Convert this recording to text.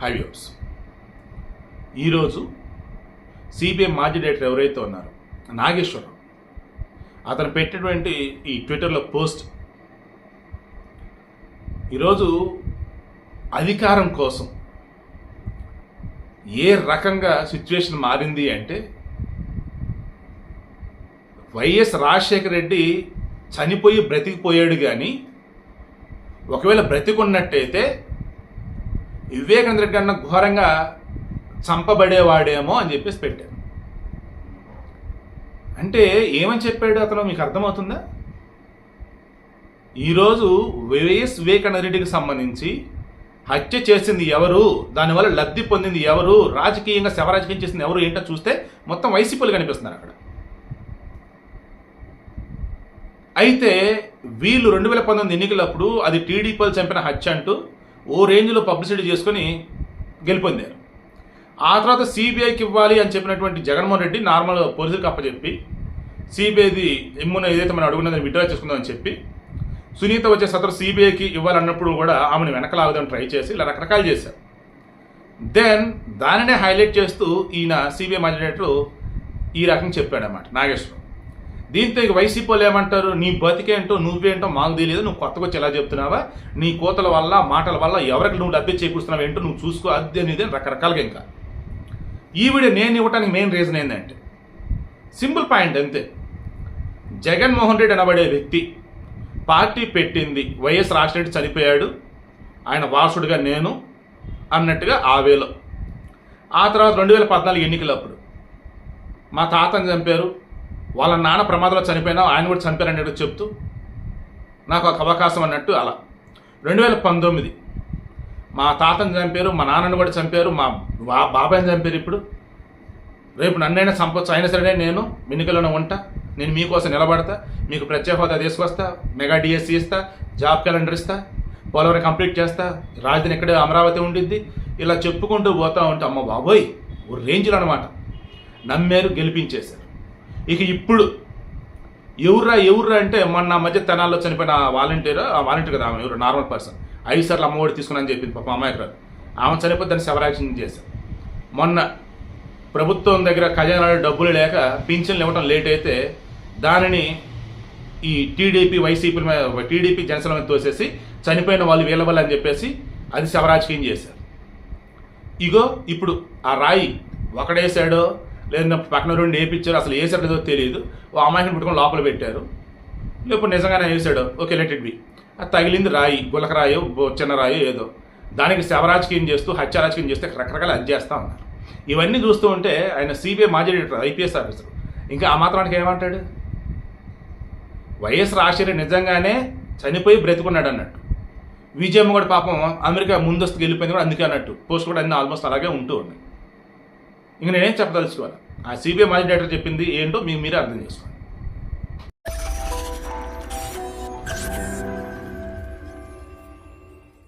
హైవ్యూస్ ఈరోజు సిబిఐ మాజీ డైరెక్టర్ ఎవరైతే ఉన్నారో నాగేశ్వరరావు అతను పెట్టినటువంటి ఈ ట్విట్టర్లో పోస్ట్. ఈరోజు అధికారం కోసం ఏ రకంగా సిచ్యువేషన్ మారింది అంటే వైఎస్ రాజశేఖర రెడ్డి చనిపోయి బ్రతికిపోయాడు కానీ ఒకవేళ బ్రతికున్నట్టయితే వివేకానంద రెడ్డి అన్న ఘోరంగా చంపబడేవాడేమో అని చెప్పేసి పెట్టారు. అంటే ఏమని చెప్పాడు అతను? మీకు అర్థమవుతుందా? ఈరోజు వైఎస్ వివేకానంద రెడ్డికి సంబంధించి హత్య చేసింది ఎవరు? దానివల్ల లబ్ధి పొందింది ఎవరు? రాజకీయంగా శవరాజకీయం చేసింది ఎవరు? ఏంటో చూస్తే మొత్తం వైసీపీలు కనిపిస్తున్నారు అక్కడ. అయితే వీళ్ళు రెండు వేల పంతొమ్మిది ఎన్నికలప్పుడు అది టీడీపీలు చంపిన హత్య అంటూ ఓ రేంజ్లో పబ్లిసిటీ చేసుకొని గెలుపొందారు. ఆ తర్వాత సిబిఐకి ఇవ్వాలి అని చెప్పినటువంటి జగన్మోహన్ రెడ్డి నార్మల్ పోలీసులకు అప్పచెప్పి సిబిఐది ఎమ్మున ఏదైతే మనం అడుగున్నదని విడ్రా చేసుకుందామని చెప్పి సునీత వచ్చే సత్ర సిబిఐకి ఇవ్వాలన్నప్పుడు కూడా ఆమెను వెనకలాగదని ట్రై చేసి ఇలా రకరకాలు చేశారు. దెన్ దానినే హైలైట్ చేస్తూ ఈయన సిబిఐ మాజిస్ట్రేట్లు ఈ రకంగా చెప్పాడన్నమాట నాగేశ్వరం దీంతో ఇక వైసీపీ వాళ్ళు ఏమంటారు? నీ బతికేంటో నువ్వేంటో మాకు తెలియదు. నువ్వు కొత్తగా వచ్చి ఎలా చెప్తున్నావా? నీ కోతల వల్ల మాటల వల్ల ఎవరికి నువ్వు లబ్ధి చేకూరుస్తున్నావు ఏంటో నువ్వు చూసుకో. అద్దె అనేది రకరకాలుగా ఇంకా. ఈవిడ నేను ఇవ్వడానికి మెయిన్ రీజన్ ఏంటంటే సింపుల్ పాయింట్ అంతే. జగన్మోహన్ రెడ్డి అనబడే వ్యక్తి పార్టీ పెట్టింది వైఎస్ రాజశేఖర చనిపోయాడు. ఆయన వారసుడిగా నేను అన్నట్టుగా ఆ వేలో. ఆ తర్వాత రెండు వేల పద్నాలుగు ఎన్నికలప్పుడు మా తాతని చంపారు. వాళ్ళ నాన్న ప్రమాదంలో చనిపోయినా ఆయన కూడా చంపారన్నట్టు చెప్తూ నాకు ఒక అవకాశం అన్నట్టు అలా. రెండు వేల పంతొమ్మిది మా తాతని చంపారు మా నాన్నని కూడా చంపారు మా బాబాయ్ని చంపారు ఇప్పుడు. రేపు నన్నైనా చంపొచ్చు అయినా సరే నేను ఎన్నికల్లోనే ఉంటా నేను మీకోసం నిలబడతా మీకు ప్రత్యేక హోదా తీసుకొస్తా మెగా డిఎస్సి ఇస్తా జాబ్ క్యాలెండర్ ఇస్తా పోలవరం కంప్లీట్ చేస్తా రాజధాని ఇక్కడే అమరావతి ఉండిద్ది ఇలా చెప్పుకుంటూ పోతా ఉంటే. అమ్మ బాబోయ్ ఓ రేంజ్లో అనమాట నమ్మారు గెలిపించేశారు. ఇక ఇప్పుడు ఎవర్రా ఎవర్రా అంటే మొన్న మధ్య తెనాల్లో చనిపోయిన వాలంటీర్ ఆ వాలంటీర్ కదా ఆమె ఎవరు? Normal person. ఐదు సార్లు అమ్మఒడి తీసుకుని చెప్పింది పాప అమ్మాయి గారు ఆమె చనిపోతే దాన్ని శవరాక్షణ చేశారు. మొన్న ప్రభుత్వం దగ్గర ఖజానాలో డబ్బులు లేక పింఛన్లు ఇవ్వడం లేట్ అయితే దానిని ఈ టీడీపీ వైసీపీ మీద టీడీపీ జనసేన మీద తోసేసి చనిపోయిన వాళ్ళు వీళ్ళ వల్ల అని చెప్పేసి అది శవరాజకీయం చేశారు. ఇగో ఇప్పుడు ఆ రాయి ఒకడేసాడో లేదా పక్కన రెండు వేయించారు అసలు వేసాడు లేదో తెలియదు ఓ అమాయకుని పుట్టుకొని లోపల పెట్టారు. లేకపోతే నిజంగానే వేసాడు ఓకే లెట్ ఇట్ బి అది తగిలింది రాయి గులక రాయో చిన్న రాయో ఏదో. దానికి శవరాజకీయం చేస్తూ హత్య రాజకీయం చేస్తే రకరకాల అది చేస్తూ ఉన్నారు. ఇవన్నీ చూస్తూ ఉంటే ఆయన సిబిఐ మాజీ డైరెక్టర్ ఐపీఎస్ ఆఫీసర్ ఇంకా ఆ మాత్రానికి ఏమంటాడు? వైఎస్ రాజశేఖర్ నిజంగానే చనిపోయి బ్రతుకున్నాడు అన్నట్టు. విజయమ్మ కూడా పాపం అమెరికా ముందస్తు వెళ్ళిపోయింది కూడా అందుకే అన్నట్టు. పోస్ట్ కూడా అన్ని ఆల్మోస్ట్ అలాగే ఉంటూ ఉన్నాయి. ఇంక నేనేం చెప్పదలుచుకోవాలి ఆ సిబిఐ మాజీ డైరెక్టర్ చెప్పింది ఏంటో మీ మీరే అర్థం చేసుకోండి.